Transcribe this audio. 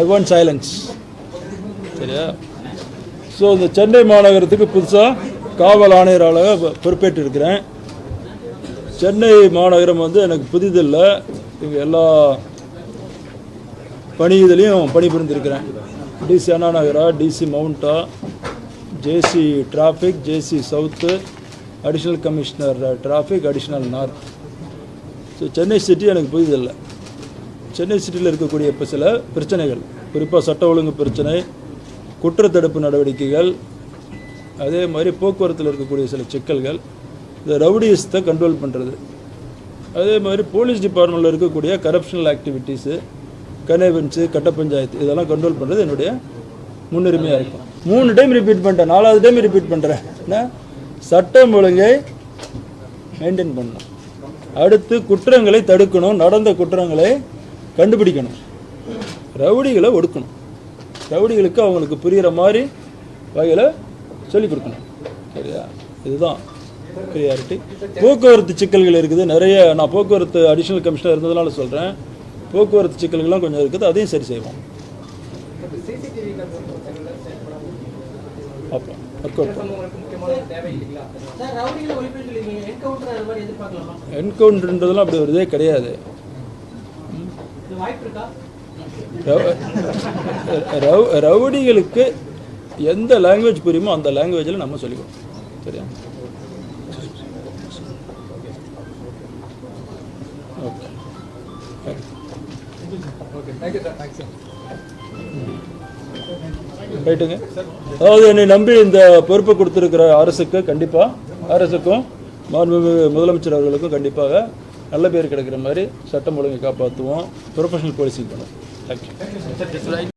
ஐ want silence சரியா? So இந்த சென்னை மாநகரத்துக்கு புதுசாக காவல் ஆணையராக பொறுப்பேற்று இருக்கிறேன் சென்னை மாநகரம் வந்து எனக்கு புதிதில்லை. இங்கே எல்லா பணி இதுலேயும் பணிபுரிந்திருக்கிறேன் டிசி அண்ணா நகரா DC மவுண்டா JC traffic JC south additional commissioner traffic additional north so Chennai city எனக்கு புரிதல்ல சென்னை சிட்டியில் இருக்கக்கூடிய இப்போ சில பிரச்சனைகள். குறிப்பாக சட்ட ஒழுங்கு பிரச்சனை குற்றத்தடுப்பு நடவடிக்கைகள் அதே மாதிரி போக்குவரத்தில் இருக்கக்கூடிய சில சிக்கல்கள் இந்த ரவுடியஸ்த்தை கண்ட்ரோல் பண்ணுறது அதே மாதிரி போலீஸ் டிபார்ட்மெண்ட்டில் இருக்கக்கூடிய கரப்ஷனல் ஆக்டிவிட்டீஸு கனேவன்ஸு கட்ட பஞ்சாயத்து இதெல்லாம் கண்ட்ரோல் பண்ணுறது என்னுடைய முன்னுரிமையாக இருக்கும் மூணு டைம் ரிப்பீட் பண்ணிட்டேன் நாலாவது டைம் ரிப்பீட் பண்ணுறேன் என்ன? சட்டம் ஒழுங்கை மெயின்டைன் பண்ணணும். அடுத்து குற்றங்களை தடுக்கணும் நடந்த குற்றங்களை கண்டுபிடிக்கணும். ரவுடிகளை ஒடுக்கணும். ரவுடிகளுக்கு அவங்களுக்கு புரிகிற மாதிரி வகையில் சொல்லிக் கொடுக்கணும். சரியா? இதுதான் ப்ரியாரிட்டி போக்குவரத்து சிக்கல்கள் இருக்குது. நிறைய நான் போக்குவரத்து அடிஷ்னல் கமிஷனர் இருந்ததுனால சொல்கிறேன் போக்குவரத்து சிக்கல்கள்லாம் கொஞ்சம் இருக்குது. அதையும் சரி செய்வோம். பார்ப்போம் ஒர்க் அவுட் சார் ரவுடிகளை ஒழிப்புன்னு சொல்லிருக்கீங்க என்கவுண்டர் அது மாதிரி எதிர்பார்க்கலாமா? என்கவுண்டர்ன்றதெல்லாம் அப்படி ஒரு இதே கிடையாது. ரவுடிகளுக்கு எந்த லாங்குவேஜ் புரியுமோ அந்த லாங்குவேஜில் நம்ம சொல்லிக்கணும் சரியா? ஓகே ரைட்டுங்க அதாவது என்னை நம்பி இந்த பொறுப்பை கொடுத்துருக்கிற அரசுக்கு கண்டிப்பாக அரசுக்கும் முதலமைச்சர் அவர்களுக்கும் கண்டிப்பாக நல்ல பேர் கிடைக்கிற மாதிரி சட்டம் ஒழுங்கை காப்பாற்றுவோம். ப்ரொஃபஷனல் போலீசிங் பண்ணுவோம் தேங்க்யூ